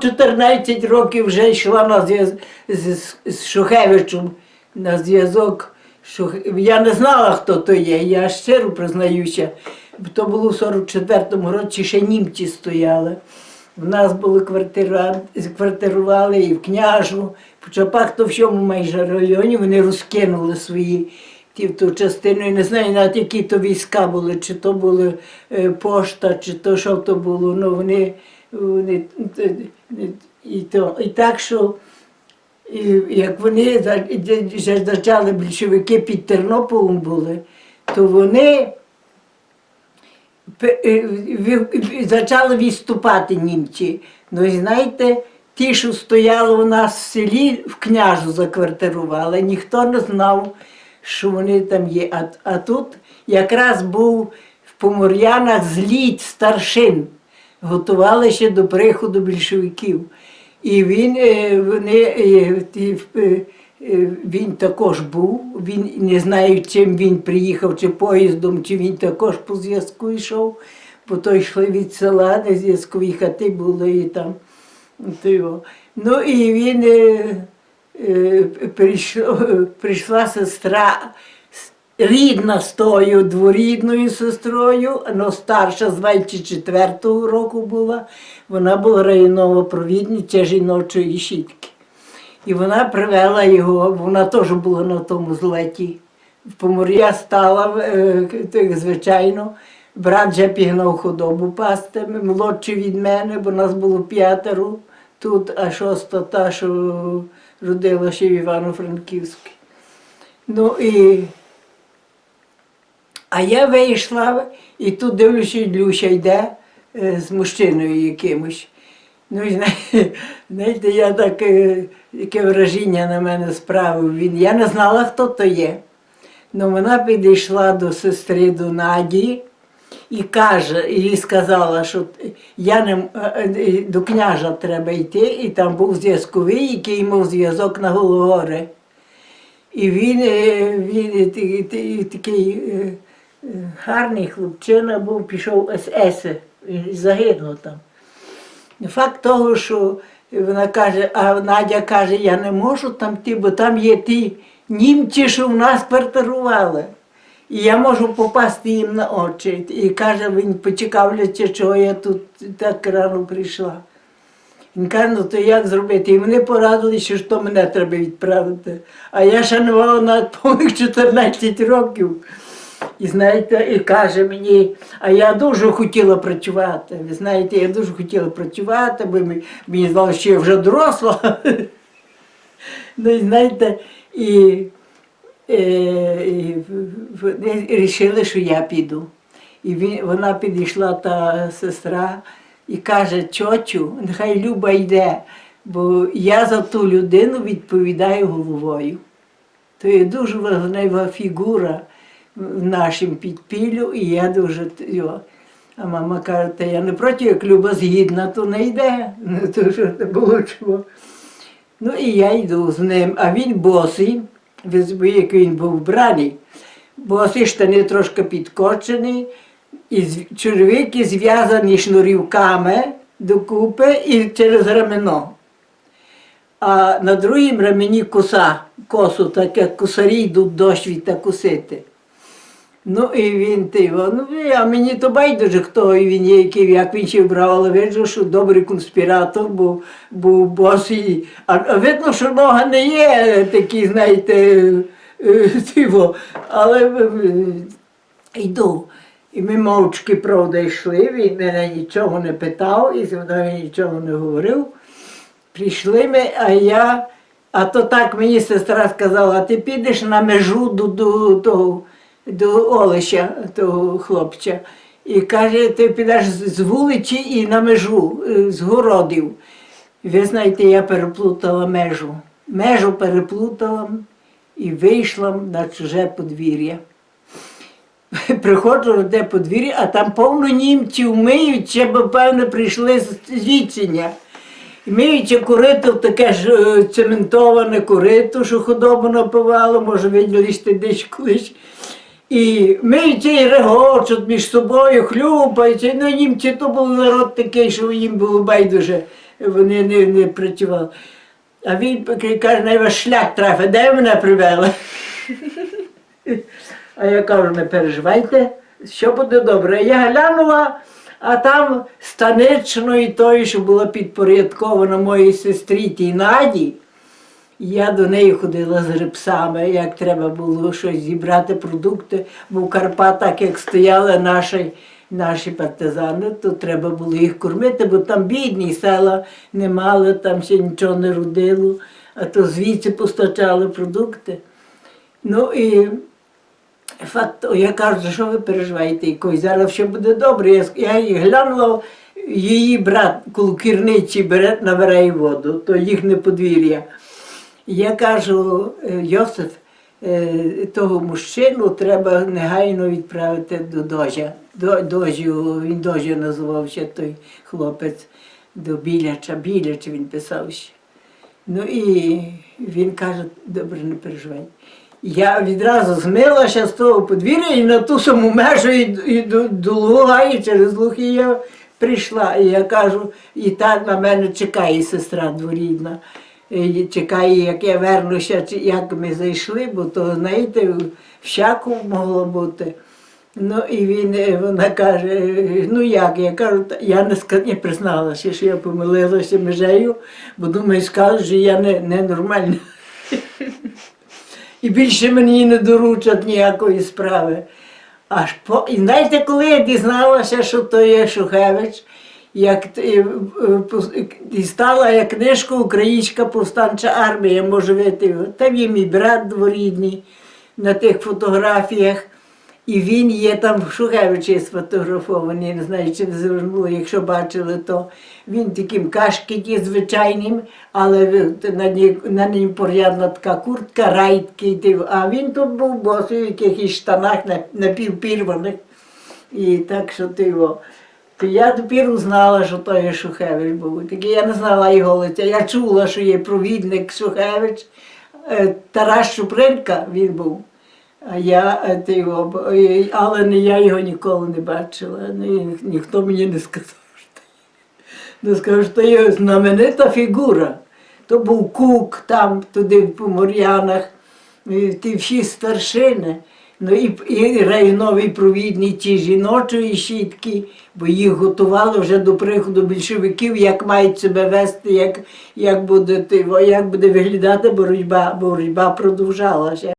14 років вже йшла на зв'яз... з, з Шухевичем на зв'язок. Шух... Я не знала, хто то є, я щиро признаюся. То було в 44-му році, ще німці стояли. В нас були квартира... квартирували і в княжу, по Чапах, то в всьому майже районі вони розкинули свої ті в ту частину. І не знаю навіть які то війська були, чи то були е, пошта, чи то що то було. Ну, вони, вони і, то, і так, що і, як вони вже почали більшовики під Тернополем були, то вони пе- е, почали відступати німці. Ну і знаєте, ті, що стояли у нас в селі, в княжу заквартирували, ніхто не знав, що вони там є. А, а тут якраз був в Помор'янах зліт старшин. Готували ще до приходу більшовиків. І він, е, вони, е, е, він також був. Він не знаю, чим він приїхав, чи поїздом, чи він також по зв'язку йшов, бо то йшли від села, де зв'язкові хати були і там. Ну і він прийшла сестра рідна з тою дворідною сестрою, але старша з 24-го року була. Вона була районова провідниця жіночої щітки. І вона привела його, вона теж була на тому злеті. В Помор'я стала, е, звичайно, брат вже пігнав худобу пасти, молодший від мене, бо нас було п'ятеро тут, а шоста та, що родилася в Івано-Франківській. Ну і а я вийшла і тут дивлюся, Люся йде е, з мужчиною якимось. Ну, знаєте, я так, е, яке враження на мене справив він. Я не знала, хто то є. Ну, вона підійшла до сестри до Наді і каже, і сказала, що я не, е, до княжа треба йти, і там був зв'язковий, який мав зв'язок на Гологори. І він, він такий гарний хлопчина був, пішов СС, загинув там. Факт того, що вона каже, а Надя каже, я не можу там йти, бо там є ті німці, що в нас квартирували. І я можу попасти їм на очі. І каже, він почекавлячи, чого я тут так рано прийшла. Він каже, ну то як зробити? І вони порадили, що то мене треба відправити. А я шанувала на повних 14 років. І знаєте, і каже мені, а я дуже хотіла працювати. Ви знаєте, я дуже хотіла працювати, бо мені, здалося, що я вже доросла. Ну, і знаєте, і, е, вирішили, що я піду. І вона підійшла, та сестра, і каже, чочу, нехай Люба йде, бо я за ту людину відповідаю головою. То є дуже важлива фігура в нашому підпіллю, і я дуже його. А мама каже, та я не проти, як Люба згідна, то не йде. Ну, то що не було чого. Ну і я йду з ним, а він босий, як він був вбраний. Босий штани трошки підкочені, і черевики зв'язані шнурівками докупи і через рамено. А на другому рамені коса, косу, так як косарі йдуть дощ від та косити. Ну і він ти, ну а мені то байдуже, хто він є, який, як він ще вбрав, але видно, що добрий конспіратор, бо був босий. А, видно, що нога не є такі, знаєте, е, тиво, але е, йду. І ми мовчки, правда, йшли, він мене нічого не питав і зі мною нічого не говорив. Прийшли ми, а я, а то так мені сестра сказала, ти підеш на межу до, до, до, до Олеша, того хлопця. І каже, ти підеш з вулиці і на межу, е, з городів. Ви знаєте, я переплутала межу. Межу переплутала і вийшла на чуже подвір'я. Приходжу на те подвір'я, а там повно німців миють, ще б, певно, прийшли з звідсіння. І Миючи корито, таке ж е, цементоване корито, що худобу напивало, може, виділи ж ти десь колись. І миються і регочуть між собою, хлюпаються. Ну, німці то був народ такий, що їм було байдуже вони не, не працювали. А він каже, вас шлях трафить, де мене привели? А я кажу, не переживайте, що буде добре. Я глянула, а там станичної тої, що була підпорядкована моїй сестрі тій Наді. Я до неї ходила з грибсами, як треба було щось зібрати продукти, бо в Карпатах, як стояли наші, наші партизани, то треба було їх кормити, бо там бідні села не мали, там ще нічого не родило, а то звідси постачали продукти. Ну і факт, я кажу, що ви переживаєте, якось зараз все буде добре. Я, її глянула, її брат коло кірниці бере, набирає воду, то їхнє подвір'я. Я кажу, «Е, Йосиф, е, того мужчину треба негайно відправити до дожа. До, дожю, він дожю називався той хлопець, до Біляча. Біляч він писав ще. Ну і він каже, добре, не переживай. Я відразу змилася з того подвір'я і на ту саму межу і, і до, до луга, і через луг я прийшла. І я кажу, і так на мене чекає сестра дворідна. Чекає, як я вернуся, як ми зайшли, бо то, знаєте, всяко могло бути. Ну і він, е, вона каже, «Е, ну як? Я кажу, я не, не призналася, що я помилилася межею, бо думаю, скажуть, що я не, не нормальна. І більше мені не доручать ніякої справи. Аж по... І знаєте, коли я дізналася, що то є Шухевич, як т- е, е, дістала я книжку Українська повстанча армія, може вийти. Там є мій брат дворідний на тих фотографіях. І він є там в Шухевичі сфотографований, не знаю, чи звернули, якщо бачили, то він таким кашкеті звичайним, але на ній, на ній порядна така куртка, райтки, ти- а він тут був босий в якихось штанах на- напівпірваних. І так що ти його. Я тепер узнала, що то є Шухевич був. Таке я не знала його лиця. Я чула, що є провідник Шухевич. Е, Тарас Шупринка він був. А я е, його, але не я його ніколи не бачила. Ні, ніхто мені не сказав. Не сказав, що є знаменита фігура. То був кук там, туди по Мор'янах, і ті всі старшини. Ну і, і районові провідні ті жіночої щітки, бо їх готували вже до приходу більшовиків, як мають себе вести, як, як, буде, як буде виглядати боротьба, боротьба продовжалася.